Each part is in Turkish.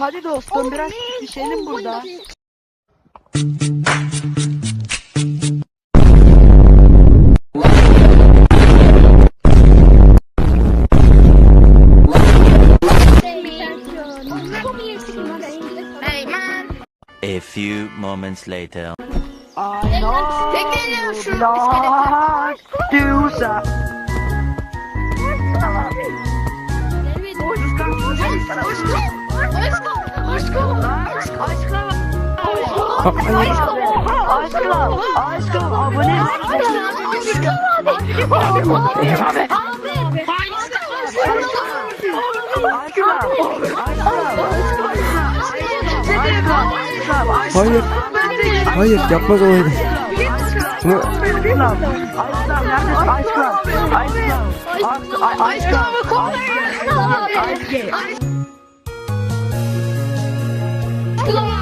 Hadi dostum biraz pişelim burada. Hey man. A few moments later. I know Tekneyle şu lost to some. Aşkım, aşkım abone Hayır. Hayır yapmaz olaydım. Bunu çocuk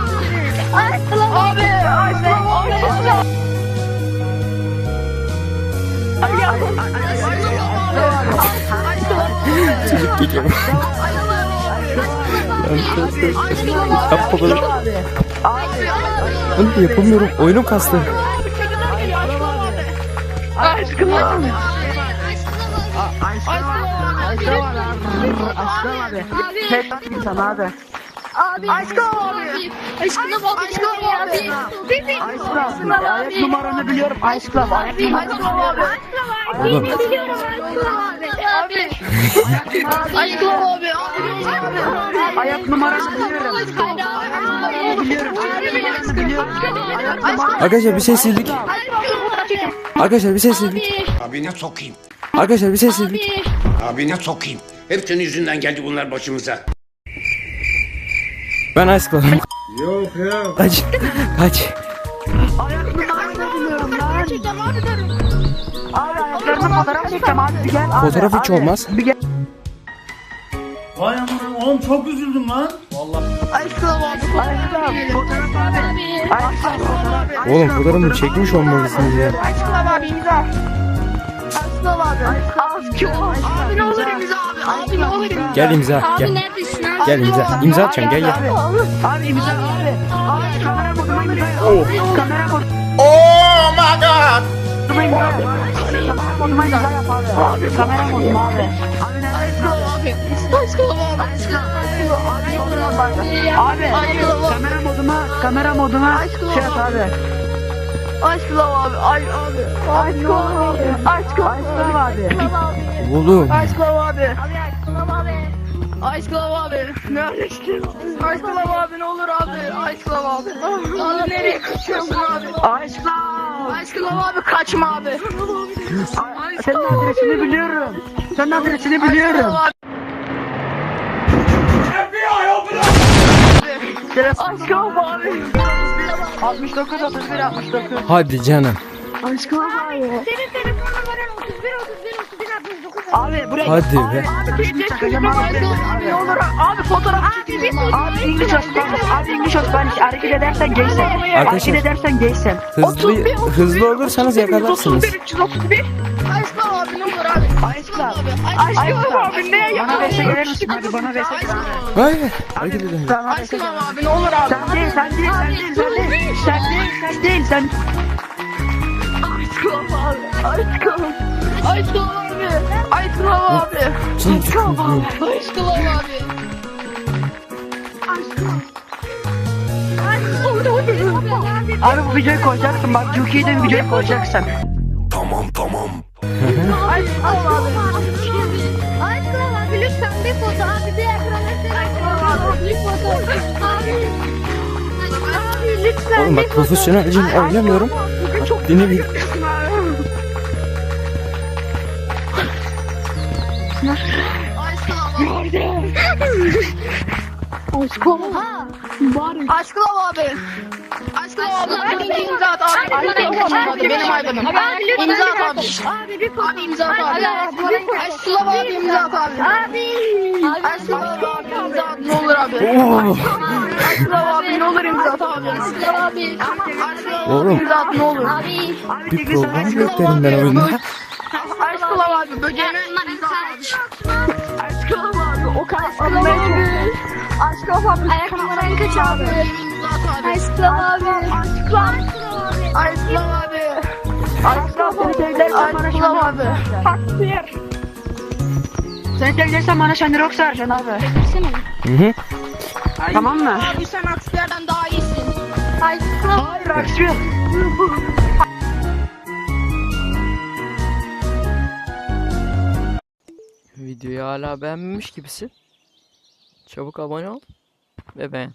geliyor. Yapma böyle. Onu yapamıyorum. Oyunum kastı. sana abi. Abi. Aşkım abi. Aşkım abi. Aşkım abi. Aşkım, ayak numaranı biliyorum. Aşkım, ayak numaranı Oğlum. Biliyorum abi. Aşkım abi. Ayak numaranı biliyorum. Biliyorum. Numaranı biliyorum. Ayak numaranı Arkadaşlar bir sessizlik. Arkadaşlar bir sessizlik. Abine sokayım. Arkadaşlar bir sessizlik. Abine sokayım. Hep senin yüzünden geldi bunlar başımıza. Ben ice cream. Yok ya. Kaç. Kaç. Abi ayaklarını fotoğraf çekeceğim abi bir gel. Abi, Fotoğraf hiç olmaz. Bir gel. Vay aman oğlum çok üzüldüm lan. Aşkım, fotoğraf abi. Aşkım, fotoğraf. Oğlum fotoğrafımı çekmiş olmalısınız ya. Aşkım abi imza. Aşkım abi. Aşkım abi. ne olur imza abi. Abi ne olur imza. Gel imza. Abi neredesin? Gel imza. İmza atacağım gel gel. Abi imza abi. Abi kamera koduma imza. Kamera koduma Oh my god. yap abi. Abi kamera koduma abi. Abi? Aşkım abi. Abi kamera moduma kamera moduma şey yap abi. Aşkım abi. Ay abi. Aşkım abi. Aşkım abi. Oğlum. Aşkım abi. Aşkım abi. Neredesin? Aşkım abi ne olur abi. Aşkım abi. Abi nereye kaçıyorsun abi? Aşkım. Aşkım abi kaçma abi. Senin adresini biliyorum. Senin adresini biliyorum. Aşkım abi. 69 31 69. Hadi canım. Aşkım abi. Senin telefon numaran 31 31 31 69. Abi buraya. Hadi be. Çakacağım abi. Abi ne olur abi fotoğraf çekeyim. Abi İngiliz Spanish. Abi İngiliz Spanish. Hareket edersen gaysen. Hareket edersen gaysen. Hızlı hızlı olursanız yakalarsınız. 331. Aşkım abi ne olur abi. Aşkım abi. Aşkım abi ne Bana verse gelir misin? Hadi bana verse gelir misin? Hayır. Hareket Aşkım abi ne olur abi. Sen değil, sen değil, sen değil, sen değil, sen değil, sen değil, sen... Aşkım abi, aşkım. Aşkım abi. Aşkım abi. Seni tutmuyorum. Aşkım abi. Abi bu videoyu koyacaksın, bak Juki'de videoyu koyacaksın. Tamam tamam. Aşkım abi. Aşkım abi lütfen bir foto abi bir ekrana abi bir foto. Abi. Abi lütfen Oğlum bak profesyonelce oynamıyorum. Beni bil. Aşkım abi. Aşkım abi. Aşkım abi. Bir imza at abi. Aşkım abi. Benim hayvanım. İmza at abi. Abi bir foto. Abi imza at abi. Aşkım abi imza at abi. Abi. Aşkım abi imza at ne olur abi. Aşkım abi ne olur imza at abi. Aşkım abi. Aşkım Oğlum. imza at ne olur. Abi. Bir program beklerim ben oyunda. Aşkım abi at. Aşkım abi, o Aşkım abi. Aşkım abi. Ayakkabıların kaç abi? At abi. Aşkım abi. Aşkım abi. Aşkım abi. Şenlik abi. Takdir. Seni seveceksen bana yoksa Ercan abi. Hı hı. Tamam mı? Abi sen aksilerden daha iyisin. Aşkım. Hayır aksi Videoyu hala beğenmemiş gibisin. Çabuk abone ol ve beğen.